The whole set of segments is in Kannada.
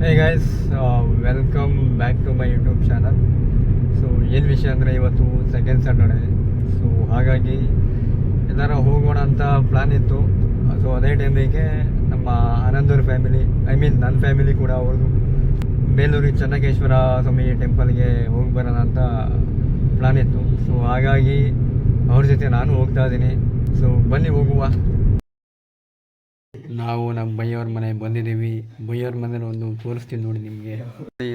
Hey guys welcome back to my YouTube channel so ಏನು ವಿಷಯ ಅಂದರೆ ಇವತ್ತು ಸೆಕೆಂಡ್ ಸ್ಯಾಟರ್ಡೆ ಸೊ ಹಾಗಾಗಿ ಎಲ್ಲಾರ ಹೋಗೋಣ ಅಂತ ಪ್ಲ್ಯಾನ್ ಇತ್ತು. ಸೊ ಅದೇ ಟೈಮಿಗೆ ನಮ್ಮ ಆನಂದೂರ್ ಫ್ಯಾಮಿಲಿ ಐ ಮೀನ್ ನನ್ನ ಫ್ಯಾಮಿಲಿ ಕೂಡ ಅವ್ರದ್ದು ಬೇಲೂರಿ ಚನ್ನಕೇಶ್ವರ ಸ್ವಾಮಿ ಟೆಂಪಲ್ಗೆ ಹೋಗಿ ಬರೋಣ ಅಂತ ಪ್ಲ್ಯಾನ್ ಇತ್ತು. ಸೊ ಹಾಗಾಗಿ ಅವ್ರ ಜೊತೆ ನಾನು ಹೋಗ್ತಾ ಇದ್ದೀನಿ. ಸೊ ಬನ್ನಿ ಹೋಗುವ. ನಾವು ನಮ್ಮ ಬೈಯವ್ರ ಮನೆ ಬಂದಿದ್ದೀವಿ. ಬೈಯವ್ರ ಮನೇಲಿ ಒಂದು ತೋರಿಸ್ತೀನಿ ನೋಡಿ ನಿಮಗೆ.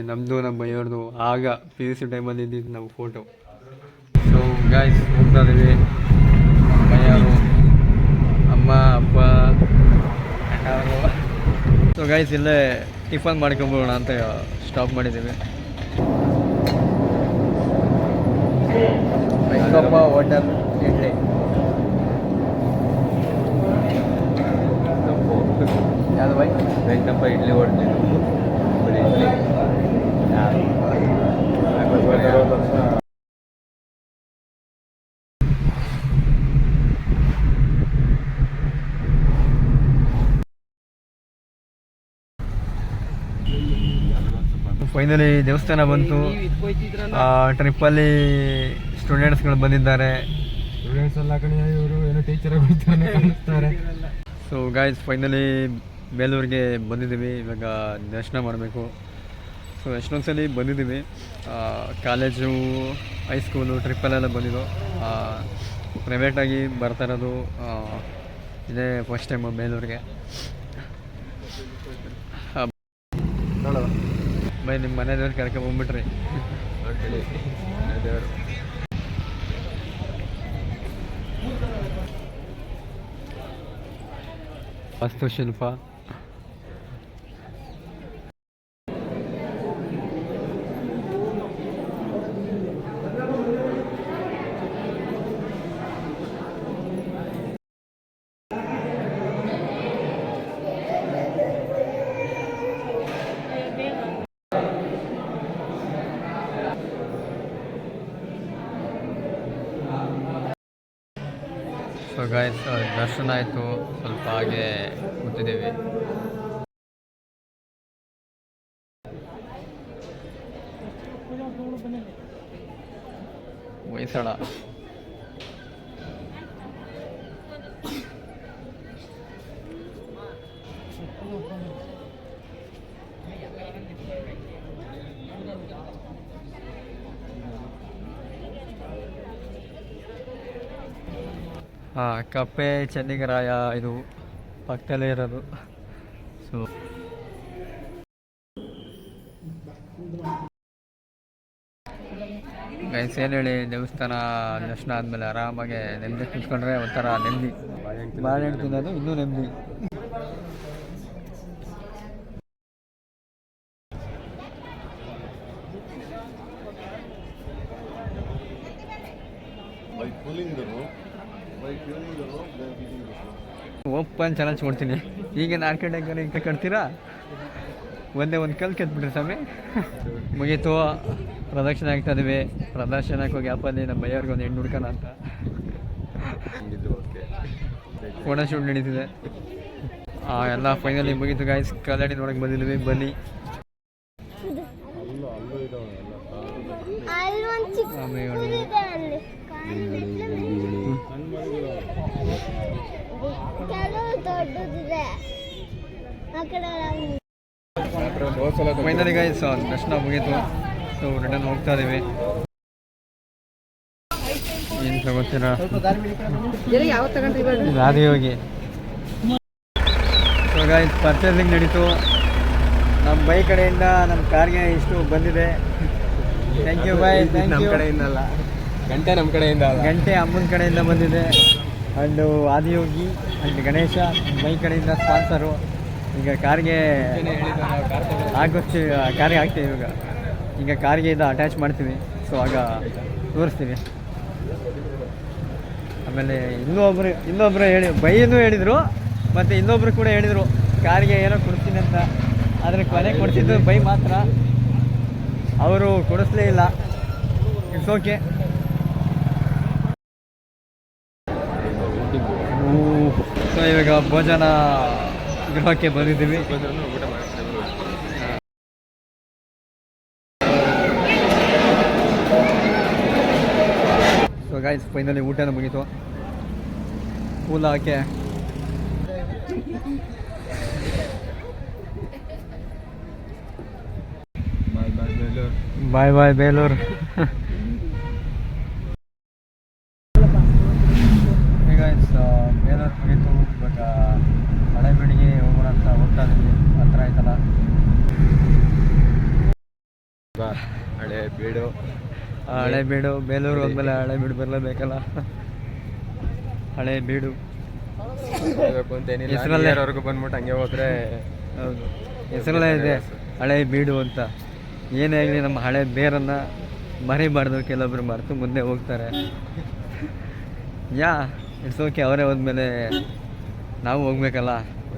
ನಮ್ಮದು ನಮ್ಮ ಬೈಯವ್ರದ್ದು ಆಗ ಪಿ ಯು ಸಿ ಟೈಮಲ್ಲಿ ಇದ್ದಿದ್ದು ನಾವು ಫೋಟೋ ಸೊ ಗಾಯ್ಸ್ ಹೋಗ್ತಾ ಇದ್ದೀವಿ ಬೈಯವರು ಅಮ್ಮ, ಅಪ್ಪ ಸೊ ಗಾಯ್ಸ್ ಇಲ್ಲೇ ಟಿಫನ್ ಮಾಡ್ಕೊಂಬೋಣ ಅಂತ ಸ್ಟಾಪ್ ಮಾಡಿದ್ದೀವಿ. ಹೋಟೆಲ್ ಇಡ್ಲಿ ಯಾವುದು ಬೈ ವೆಂಕಟಪ್ಪ ಇಡ್ಲಿ ಹೊಡ್ತೀವಿ ಬರೀ ಇಡ್ಲಿ ಫೈನಲಿ ದೇವಸ್ಥಾನ ಬಂತು. ಟ್ರಿಪ್ಪಲ್ಲಿ ಸ್ಟೂಡೆಂಟ್ಸ್ಗಳು ಬಂದಿದ್ದಾರೆ. ಸ್ಟೂಡೆಂಟ್ಸ್ ಎಲ್ಲ ಕಡೆ ಇವರು ಏನೋ ಟೀಚರ್ ಕಾಣಿಸ್ತಾರೆ ಸೊ ಗಾಯ್ಸ್ ಫೈನಲಿ ಬೇಲೂರಿಗೆ ಬಂದಿದ್ದೀವಿ. ಇವಾಗ ದರ್ಶನ ಮಾಡಬೇಕು. ಸೊ ಎಷ್ಟೊಂದು ಸಲ ಬಂದಿದ್ದೀವಿ. ಕಾಲೇಜು ಹೈಸ್ಕೂಲು ಟ್ರಿಪ್ಪಲ್ಲೆಲ್ಲ ಬಂದಿದ್ದು. ಪ್ರೈವೇಟಾಗಿ ಬರ್ತಾ ಇರೋದು ಇದೇ ಫಸ್ಟ್ ಟೈಮು ಬೇಲೂರಿಗೆ. ಬೈ ನಿಮ್ಮ ಮನೆಯವ್ರು ಕರ್ಕೊಂಬಂದ್ಬಿಟ್ರಿ ದೇವರು. ವಾಸ್ತುಶಿಲ್ಪ ಗಾಯ್ಸ್ ದರ್ಶನ ಆಯಿತು. ಸ್ವಲ್ಪ ಹಾಗೆ ಕೂತಿದ್ದೀವಿ. ಹೊಯ್ಸಳ ಕಪ್ಪೆ ಚೆನ್ನಿಗರಾಯ ಇದು ಪಕ್ಕದಲ್ಲೇ ಇರೋದು. ಸೊ ಗೈಸ್ ಏನು ಹೇಳಿ? ದೇವಸ್ಥಾನ ದರ್ಶನ ಆದಮೇಲೆ ಆರಾಮಾಗಿ ನೆಮ್ಮದಿ ಕುತ್ಕೊಂಡ್ರೆ ಒಂಥರ ನೆಮ್ಮದಿ. ಬಾಳೆಹಣ್ಣು ತಿನ್ನೋದು ಇನ್ನೂ ನೆಮ್ಮದಿ. ಓಪನ್ ಚಾಲೆಂಜ್ ಕೊಡ್ತೀನಿ ಈಗ ನಾಲ್ಕು ಗಂಟೆಗೆ ಈಗ ಕಟ್ತೀರಾ ಒಂದೇ ಒಂದು ಕಲ್ ಕೆತ್ಬಿಟ್ರಿ ಸ್ವಾಮಿ. ಮುಗೀತು. ಪ್ರದಕ್ಷಿಣೆ ಆಗ್ತಾ ಇದೀವಿ. ಪ್ರದರ್ಶನಕ್ಕೆ ಹೋಗಿ ಅಪ್ಪಲ್ಲಿ ನಮ್ಮ ಬೈಯವ್ರಿಗೆ ಒಂದು ಹೆಣ್ಣು ಹುಡ್ಕೋಣ ಅಂತ. ಫೋಟೋ ಶೂಟ್ ನಡೀತಿದೆ. ಆ, ಎಲ್ಲ ಫೈನಲಿ ಮುಗೀತು ಗಾಯ್ಸ್ ಕಲ್ಲಡಿ ನೋಡಕ್ಕೆ ಬಂದಿದ್ವಿ ಬನ್ನಿ. ಅಲ್ಲಿ ಆಮೇಲೆ ಇದೆ ಅಲ್ಲಿ ಕೆಲವು ದೊಡ್ಡದಿದೆ ಆ ಕಡೆ ಫೈನಲಿ ಗೈಸ್ ದರ್ಶನ ಮುಗೀತು. ಸೊ ರಿಟರ್ನ್ ಹೋಗ್ತಾ ಇದೀವಿ. ಏನು ತಗೋತೀರಾ ರಾಧಿಯೋಗಿ ಸೊ ಗಾಯ್ಸ್ ಪರ್ಚೇಸಿಂಗ್ ನಡೀತು. ನಮ್ಮ ಬೈಕ್ ಕಡೆಯಿಂದ ನಮ್ಮ ಕಾರ್ಗೆ ಇಷ್ಟು ಬಂದಿದೆ. ಥ್ಯಾಂಕ್ ಯು ಬಾಯ್ ನಮ್ಮ ಯು ಕಡೆಯಿಂದ ಅಲ್ಲ ಗಂಟೆ ನಮ್ಮ ಕಡೆಯಿಂದ ಗಂಟೆ ಅಮ್ಮನ ಕಡೆಯಿಂದ ಬಂದಿದೆ. And Adiyogi and Ganesha, my ಕಡೆಯಿಂದ ಸ್ಪಾನ್ಸರು ಈಗ ಕಾರ್ಗೆ ಆಗೋಷ್ಟು ಕಾರ್ಗೆ ಆಗ್ತೀವಿ ಇವಾಗ. ಈಗ ಕಾರ್ಗೆ ಇದು ಅಟ್ಯಾಚ್ ಮಾಡ್ತೀವಿ. ಸೊ ಆಗ ತೋರಿಸ್ತೀವಿ. ಆಮೇಲೆ ಇನ್ನೊಬ್ರು ಇನ್ನೊಬ್ರು ಹೇಳಿ ಬೈಯೂ ಹೇಳಿದರು, ಮತ್ತು ಇನ್ನೊಬ್ರು ಕೂಡ ಹೇಳಿದರು, ಕಾರ್ಗೆ ಏನೋ ಕೊಡ್ತೀನಿ ಅಂತ. ಆದರೆ ಕೊನೆ ಕೊಡ್ತಿದ್ದು ಬೈ ಮಾತ್ರ. ಅವರು ಕೊಡಿಸ್ಲೇ ಇಲ್ಲ. ಇಟ್ಸ್ ಓಕೆ ಸೊ ಇವಾಗ ಭೋಜನ ಗೃಹಕ್ಕೆ ಬಂದಿದ್ದೀವಿ. ಸೊ ಗಾಯ್ಸ್ ಫೈನಲಿ ಊಟನ ಮುಗೀತು. ಫುಲ್ ಹಾಕೆ. ಬಾಯ್ ಬಾಯ್ ಬೇಲೂರು ಹತ್ರ ಆಯ್ತಲ್ಲ ಹಳೆ ಬೀಡು ಹಳೆ ಬೀಡು ಬೇಲೂರು ಹೋದ್ಮೇಲೆ ಹಳೆ ಬೀಡು. ಬರಲೇಬೇಕಲ್ಲ ಹಳೆ ಬೀಡು ಬಂದ್ಬಿಟ್ಟು ಹಂಗೆ ಹೋದ್ರೆ ಹೌದು. ಹೆಸರಲ್ಲೇ ಇದೆ ಹಳೆ ಬೀಡು ಅಂತ. ಏನೇ ಆಗಲಿ ನಮ್ಮ ಹಳೆ ಬೇರನ್ನು ಮರಿಬಾರ್ದು ಕೆಲವೊಬ್ರು ಮರೆತು ಮುಂದೆ ಹೋಗ್ತಾರೆ. ಯಾ ಇಟ್ಸ್ ಓಕೆ ಅವರೇ ಹೋದ್ಮೇಲೆ ನಾವು ಹೋಗ್ಬೇಕಲ್ಲ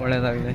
ಒಳ್ಳೇದಾಗಲಿ.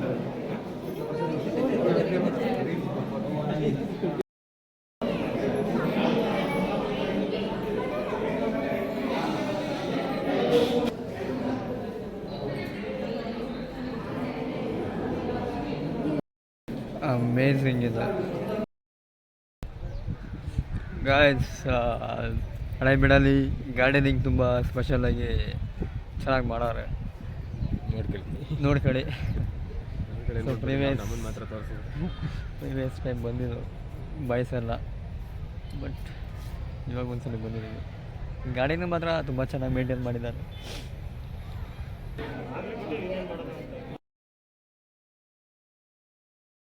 ಅಮೇಝಿಂಗ್ ಇದೆ. ಗಾಯ್ಸ್ ಹಳೆ ಬಿಡಲಿ ಗಾರ್ಡನಿಂಗ್ ತುಂಬ ಸ್ಪೆಷಲಾಗಿ ಚೆನ್ನಾಗಿ ಮಾಡೋರೆ ನೋಡ್ಕೊಳ್ಳಿ. ನೋಡ್ಕೊಳ್ಳಿ. ಪ್ರೀವಿಯಸ್ ಮಾತ್ರ ಪ್ರೀವಿಯಸ್ ಟೈಮ್ ಬಂದಿದ್ದು. ಬಯಸಲ್ಲ. ಬಟ್ ಇವಾಗ ಒಂದ್ಸಲ ಬಂದಿದ್ದೀವಿ. ಗಾಡಿನೂ ಮಾತ್ರ ತುಂಬ ಚೆನ್ನಾಗಿ ಮೇಂಟೈನ್ ಮಾಡಿದ್ದಾರೆ.